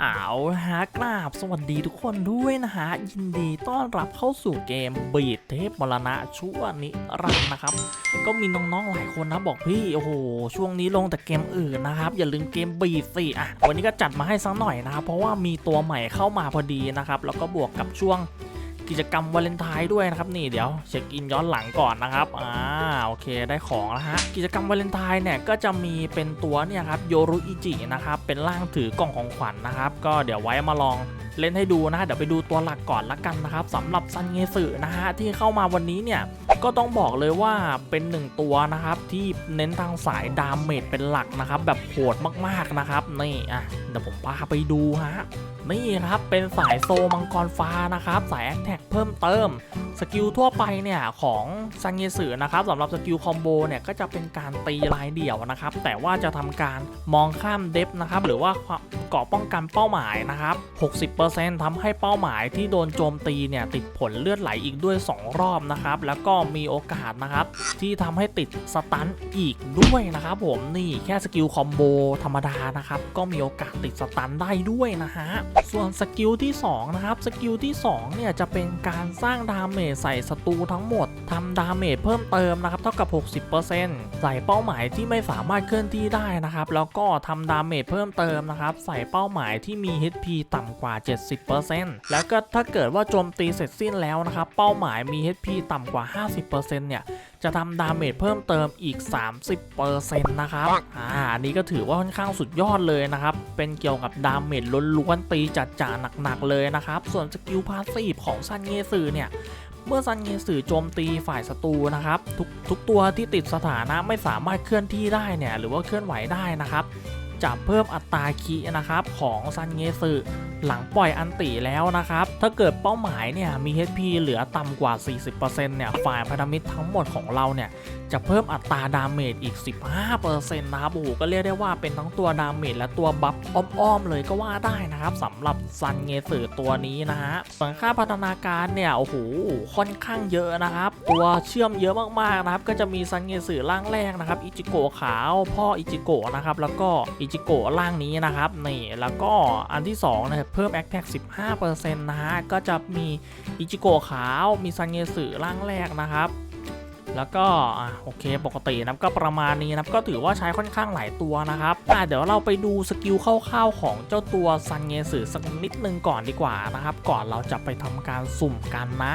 เอาฮะกราบสวัสดีทุกคนด้วยนะฮะ ยินดีต้อนรับเข้าสู่เกมบีดเทพมรณะชั่วนิรันดร์นะครับ ก็มีน้องๆหลายคนนะบอกพี่โอ้โหช่วงนี้ลงแต่เกมอื่นนะครับ อย่าลืมเกมบีดสิอะวันนี้ก็จัดมาให้สักหน่อยนะครับเพราะว่ามีตัวใหม่เข้ามาพอดีนะครับ แล้วก็บวกกับช่วง กิจกรรมวาเลนไทน์ด้วยนะครับนี่เดี๋ยวเช็คอินย้อนหลังก่อนนะครับอ่าโอเคได้ของแล้วฮะกิจกรรมวาเลนไทน์เนี่ยก็จะมีเป็นตัวเนี่ยครับโยรุอิจินะครับเป็นร่างถือกล่องของขวัญนะครับ ก็เดี๋ยวไว้มาลองเล่นให้ดูนะเดี๋ยวไปดูตัวหลักก่อนละกันนะครับสำหรับซันเงสึนะฮะที่เข้ามาวันนี้เนี่ยก็ต้องบอกเลยว่าเป็นหนึ่งตัวนะครับที่เน้นทางสายดามเมจเป็นหลักนะครับแบบโหดมากๆนะครับนี่อะเดี๋ยวผมพาไปดูฮะนี่ครับเป็นสายโซมังกรฟ้านะครับ สายแอคแท็กเพิ่มเติม สกิลทั่วไปเนี่ยของซังเงสึนะครับสำหรับสกิลคอมโบเนี่ยก็จะเป็นการตีรายเดี่ยวนะครับ แต่ว่าจะทำการมองข้ามเดฟนะครับ หรือว่าเกาะป้องกันเป้าหมายนะครับ 60%ทำให้เป้าหมายที่โดนโจมตีเนี่ยติดผลเลือดไหลอีกด้วย 2 รอบนะครับ แล้วก็มีโอกาสนะครับ ที่ทำให้ติดสตันอีกด้วยนะครับ ผมนี่แค่สกิลคอมโบธรรมดานะครับก็มีโอกาสติดสตันได้ด้วยนะฮะส่วนสกิลที่2นะครับสกิลที่2เนี่ยจะเป็นการสร้างดาเมจใส่ศัตรูทั้งหมดทำดาเมจเพิ่มเติมนะครับเท่ากับ 60%ใส่เป้าหมายที่ไม่สามารถเคลื่อนที่ได้นะครับแล้วก็ทำดาเมจเพิ่มเติมนะครับใส่เป้าหมายที่มี HP ต่ำกว่า 70%แล้วก็ถ้าเกิดว่าโจมตีเสร็จสิ้นแล้วนะครับเป้าหมายมี HP ต่ำกว่า 50%เนี่ยจะทำดาเมจเพิ่มเติมอีก 30%นะครับอ่านนี้ก็ถือว่าค่อนข้างสุดยอดเลยนะครับเป็นเกี่ยวกับดาเมจล้วนๆตีจัดจ่าหนักๆเลยนะครับ ส่วนสกิลพาสซีฟของซันเงสือเนี่ยเมื่อซันเงสือโจมตีฝ่ายศัตรูนะครับทุกทุกตัวที่ติดสถานะไม่สามารถเคลื่อนที่ได้เนี่ยหรือว่าเคลื่อนไหวได้นะครับ จะเพิ่มอัตราคีนะครับของซันเงสึหลังปล่อยอันติแล้วนะครับ ถ้าเกิดเป้าหมายเนี่ยมี HP เหลือต่ำกว่า 40%เนี่ยฝ่ายพันธมิตรทั้งหมดของเราเนี่ยจะเพิ่มอัตราดาเมจอีก 15%นะครับโอ้โหก็เรียกได้ว่าเป็นทั้งตัวดาเมจและตัวบัฟอ้อมๆเลยก็ว่าได้นะครับสำหรับซันเงสือตัวนี้นะฮะส่วนค่าพัฒนาการเนี่ยโอ้โหค่อนข้างเยอะนะครับ ตัวเชื่อมเยอะมากๆนะครับ ก็จะมีซันเงสือร่างแรกนะครับอิจิโกะขาว พ่ออิจิโกะนะครับแล้วก็อิจิโกะร่างนี้นะครับนี่แล้วก็อันที่2นะเพิ่มแอคแท็ก15%นะฮะก็จะมีอิจิโกะขาวมีซันเงสือร่างแรกนะครับแล้วก็โอเคปกตินะก็ประมาณนี้นะก็ถือว่าใช้ค่อนข้างหลายตัวนะครับอ่เดี๋ยวเราไปดูสกิลคร่าวๆของเจ้าตัวซันเงสือสักนิดนึงก่อนดีกว่านะครับ ก่อนเราจะไปทำการสุ่มกันนะ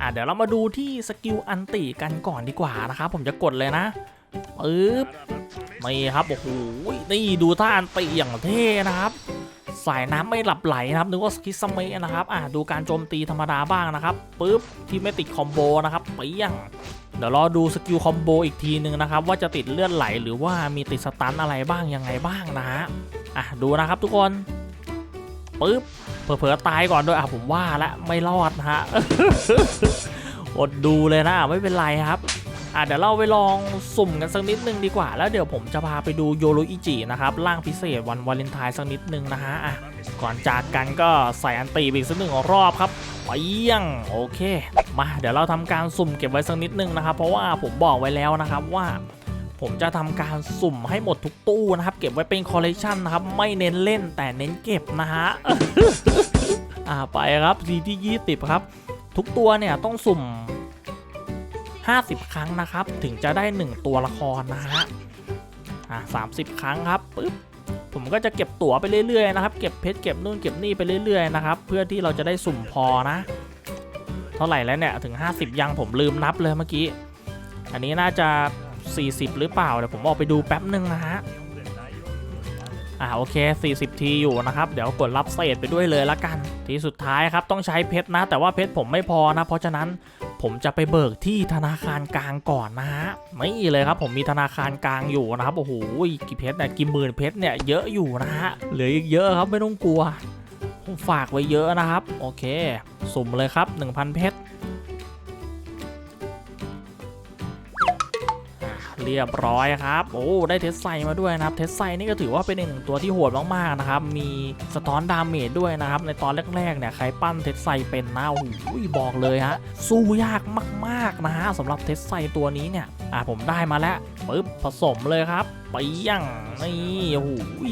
อะเดี๋ยวเรามาดูที่สกิลอันติกันก่อนดีกว่านะครับผมจะกดเลยนะปึ๊บ นี่ครับโอ้โหนี่ดูท่าอันติอย่างเท่นะครับ สายน้ำไม่หลับไหลนะครับนึกว่าสกิสเมะนะครับอะดูการโจมตีธรรมดาบ้างนะครับปึ๊บที่ไม่ติดคอมโบนะครับเปี้ยงเดี๋ยวรอดูสกิลคอมโบอีกทีหนึ่งนะครับ ว่าจะติดเลือดไหลหรือว่ามีติดสตันอะไรบ้างยังไงบ้างนะฮะอะดูนะครับทุกคนปึ๊บเผลอๆตายก่อนด้วยอะผมว่าละไม่รอดนะฮะอดดูเลยนะไม่เป็นไรครับ อะเดี๋ยวเราไปลองสุ่มกันสักนิดนึงดีกว่า แล้วเดี๋ยวผมจะพาไปดูโยโรอิจินะครับร่างพิเศษวันวาเลนไทน์สักนิดนึงนะฮะอะก่อนจากกันก็ใส่อันตีไปอีกสักหนึ่งรอบครับไปยังโอเค มาเดี๋ยวเราทำการสุ่มเก็บไว้สักนิดนึงนะครับ เพราะว่าผมบอกไว้แล้วนะครับว่าผมจะทำการสุ่มให้หมดทุกตู้นะครับ เก็บไว้เป็นคอลเลกชันนะครับ ไม่เน้นเล่นแต่เน้นเก็บนะฮะอ่าไปครับทีที่20 ครับ ทุกตัวเนี่ยต้องสุ่ม 50 ครั้งนะครับ ถึงจะได้ 1 ตัวละครนะฮะอ่า30ครั้งครับปึ๊บผมก็จะเก็บตั๋วไปเรื่อยๆนะครับ เก็บเพชรเก็บนู่นเก็บนี่ไปเรื่อยๆนะครับเพื่อที่เราจะได้สุ่มพอนะ เท่าไหร่แล้วเนี่ยถึง 50 ยังผมลืมนับเลยเมื่อกี้ อันนี้น่าจะ 40 หรือเปล่าเดี๋ยวผมออกไปดูแป๊บนึงนะฮะอ่าโอเค 40 ทีอยู่นะครับ เดี๋ยวกดรับเศษไปด้วยเลยละกัน ทีสุดท้ายครับต้องใช้เพชรนะ แต่ว่าเพชรผมไม่พอนะ เพราะฉะนั้น ผมจะไปเบิกที่ธนาคารกลางก่อนนะฮะไม่เลยครับ ผมมีธนาคารกลางอยู่นะครับโอ้โหกี่เพชรเนี่ยกี่หมื่นเพชรเนี่ยเยอะอยู่นะฮะเหลืออีกเยอะครับไม่ต้องกลัวผมฝากไว้เยอะนะครับ โอเค สุ่มเลยครับ 1,000 เพชร เรียบร้อยครับ โอ้ได้เทสไซมาด้วยนะครับ เทสไซนี่ก็ถือว่าเป็นอีกหนึ่งตัวที่โหดมากๆนะครับ มีสะท้อนดาเมจด้วยนะครับ ในตอนแรกๆเนี่ยใครปั้นเทสไซเป็นนะโอ้โหบอกเลยฮะสู้ยากมากๆนะฮะสำหรับเทสไซตัวนี้เนี่ยอะผมได้มาแล้วปึ๊บผสมเลยครับไปย่างนี่โอ้โห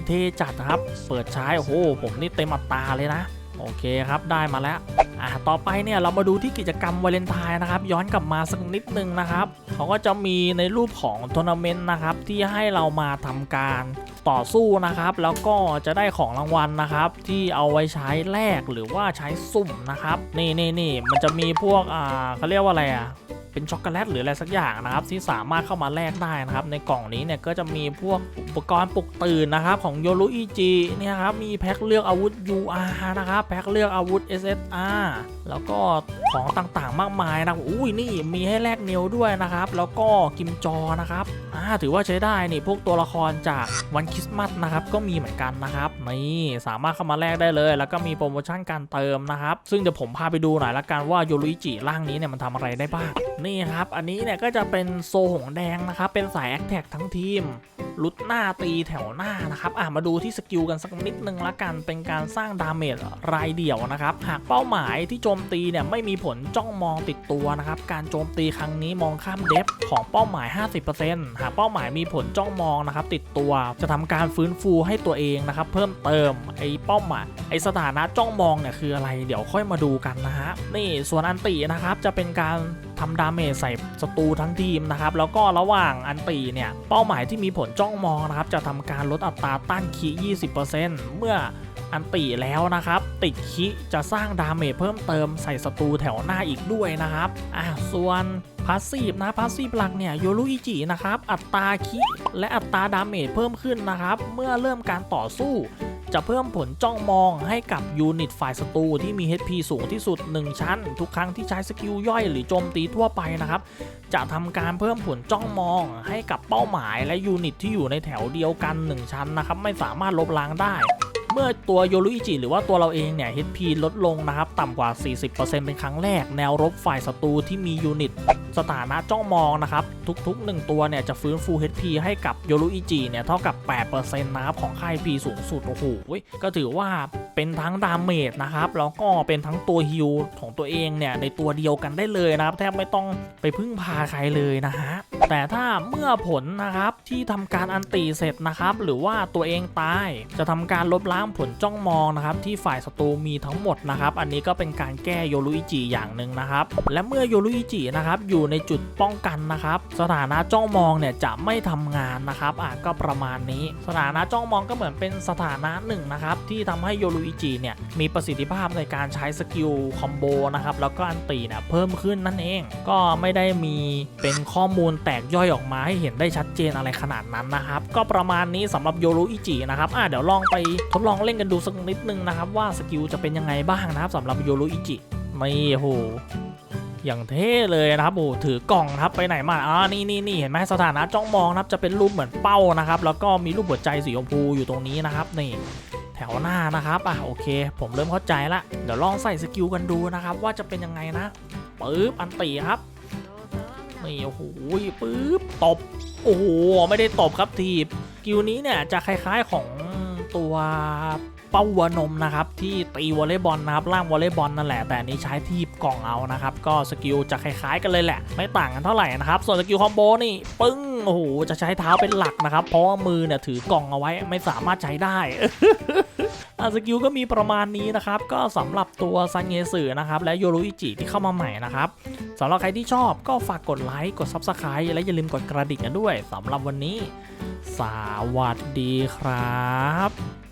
เทจัดครับ เปิดใช้โอ้โหผมนี่เต็มอัตราเลยนะ โอเคครับได้มาแล้วอะต่อไปเนี่ยเรามาดูที่กิจกรรมวาเลนไทน์นะครับ ย้อนกลับมาสักนิดนึงนะครับเขาก็จะมีในรูปของทัวร์นาเมนต์นะครับที่ให้เรามาทำการต่อสู้นะครับ แล้วก็จะได้ของรางวัลนะครับ ที่เอาไว้ใช้แลกหรือว่าใช้สุ่มนะครับ นี่นี่นี่มันจะมีพวกอ่าเขาเรียกว่าอะไรอะ เป็นช็อกโกแลตหรืออะไรสักอย่างนะครับที่สามารถเข้ามาแลกได้นะครับในกล่องนี้เนี่ยก็จะมีพวกอุปกรณ์ปลุกตื่นนะครับของโยรุอิจิเนี่ยครับมีแพ็คเลือกอาวุธ UR นะครับแพ็คเลือกอาวุธ SSR แล้วก็ของต่างๆ มากมายนะอุ้ยนี่มีให้แลกเนวด้วยนะครับ แล้วก็กิมจอนะครับอ่าถือว่าใช้ได้นี่พวกตัวละครจากวันคริสต์มาสนะครับก็มีเหมือนกันนะครับนี่สามารถเข้ามาแลกได้เลย แล้วก็มีโปรโมชั่นการเติมนะครับ ซึ่งเดี๋ยวผมพาไปดูหน่อยละกันว่าโยรุอิจิร่างนี้เนี่ยมันทำอะไรได้บ้างนี่ครับ อันนี้เนี่ยก็จะเป็นโซหงแดงนะครับ เป็นสายแอคแท็กทั้งทีมลุดหน้าตีแถวหน้านะครับ อะมาดูที่สกิลกันสักนิดนึงละกัน เป็นการสร้างดาเมจรายเดี่ยวนะครับ หากเป้าหมายที่โจมตีเนี่ยไม่มีผลจ้องมองติดตัวนะครับ การโจมตีครั้งนี้มองข้ามเดฟของเป้าหมาย 50%หากเป้าหมายมีผลจ้องมองนะครับติดตัว จะทำการฟื้นฟูให้ตัวเองนะครับ เพิ่มเติมไอ้เป้าหมายไอ้สถานะจ้องมองเนี่ยคืออะไร เดี๋ยวค่อยมาดูกันนะฮะ นี่ส่วนอันตินะครับจะเป็นการ ทำดาเมจใส่ศัตรูทั้งทีมนะครับ แล้วก็ระหว่างอันติเนี่ย เป้าหมายที่มีผลจ้องมองนะครับ จะทำการลดอัตราต้านคี20%เมื่ออันติแล้วนะครับ ติดคิจะสร้างดาเมจเพิ่มเติมใส่ศัตรูแถวหน้าอีกด้วยนะครับอะส่วนพาสซีฟนะพาสซีฟหลักเนี่ยโยรุอิจินะครับ อัตราคิและอัตราดาเมจเพิ่มขึ้นนะครับ เมื่อเริ่มการต่อสู้ จะเพิ่มผลจ้องมองให้กับยูนิตฝ่ายศัตรูที่มี HP สูงที่สุด 1 ชั้น ทุกครั้งที่ใช้สกิลย่อยหรือโจมตีทั่วไปนะครับ จะทำการเพิ่มผลจ้องมองให้กับเป้าหมายและยูนิตที่อยู่ในแถวเดียวกัน 1 ชั้นนะครับ ไม่สามารถลบล้างได้ เมื่อตัวโยรุอิจิหรือว่าตัวเราเองเนี่ย HP ลดลงนะครับ ต่ำกว่า 40%เป็นครั้งแรก แนวรบฝ่ายศัตรูที่มียูนิต สถานะจ้องมองนะครับ ทุกๆ 1 ตัวเนี่ย จะฟื้นฟู HP ให้กับโยรุอิจิเนี่ย เท่ากับ 8%นะครับ ของค่าย P สูงสุด โอ้โห ก็ถือว่า เป็นทั้งดาเมจนะครับแล้วก็เป็นทั้งตัวฮิลของตัวเองเนี่ยในตัวเดียวกันได้เลยนะครับแทบไม่ต้องไปพึ่งพาใครเลยนะฮะแต่ถ้าเมื่อผลนะครับที่ทำการอันตีเสร็จนะครับหรือว่าตัวเองตายจะทำการลบล้างผลจ้องมองนะครับที่ฝ่ายศัตรูมีทั้งหมดนะครับอันนี้ก็เป็นการแก้โยรุอิจิอย่างหนึ่งนะครับและเมื่อโยรุอิจินะครับอยู่ในจุดป้องกันนะครับสถานะจ้องมองเนี่ยจะไม่ทำงานนะครับอะก็ประมาณนี้ สถานะจ้องมองก็เหมือนเป็นสถานะหนึ่งนะครับที่ทำให้โยรุอิจิเนี่ยมีประสิทธิภาพในการใช้สกิลคอมโบนะครับแล้วก็อันตีเนี่ยเพิ่มขึ้นนั่นเอง ก็ไม่ได้มีเป็นข้อมูลแตกย่อยออกมาให้เห็นได้ชัดเจนอะไรขนาดนั้นนะครับ ก็ประมาณนี้สำหรับโยรุอิจินะครับอะเดี๋ยวลองไปทดลองเล่นกันดูสักนิดนึงนะครับ ว่าสกิลจะเป็นยังไงบ้างนะครับสำหรับโยรุอิจิไม่โอ้โหอย่างเท่เลยนะครับโอ้ถือกล่องครับไปไหนมาอ่านี่นี่นี่เห็นไหมสถานะจ้องมองนะครับจะเป็นรูปเหมือนเป้านะครับ แล้วก็มีรูปหัวใจสีชมพูอยู่ตรงนี้นะครับนี่ แถวหน้านะครับอะโอเค ผมเริ่มเข้าใจละเดี๋ยวลองใส่สกิลกันดูนะครับ ว่าจะเป็นยังไงนะปึ๊บอันตีครับนี่โอ้โหปึ๊บตบโอ้โหไม่ได้ตบครับทีบสกิลนี้เนี่ยจะคล้ายๆของตัว เป้าวัวนมนะครับที่ตีวอลเลย์บอลนะครับล่างวอลเลย์บอลนั่นแหละแต่นี้ใช้ทีบกล่องเอานะครับก็สกิลจะคล้ายๆกันเลยแหละ ไม่ต่างกันเท่าไหร่นะครับส่วนสกิลคอมโบนี่ปึ้งโอ้โหจะใช้เท้าเป็นหลักนะครับเพราะว่ามือเนี่ยถือกล่องเอาไว้ไม่สามารถใช้ได้สกิลก็มีประมาณนี้นะครับ ก็สำหรับตัวซันเงสึนะครับ และโยรุอิจิที่เข้ามาใหม่นะครับสำหรับใครที่ชอบก็ฝากกดไลค์ กด Subscribe และอย่าลืมกดกระดิ่งกันด้วยสำหรับวันนี้ สวัสดีครับ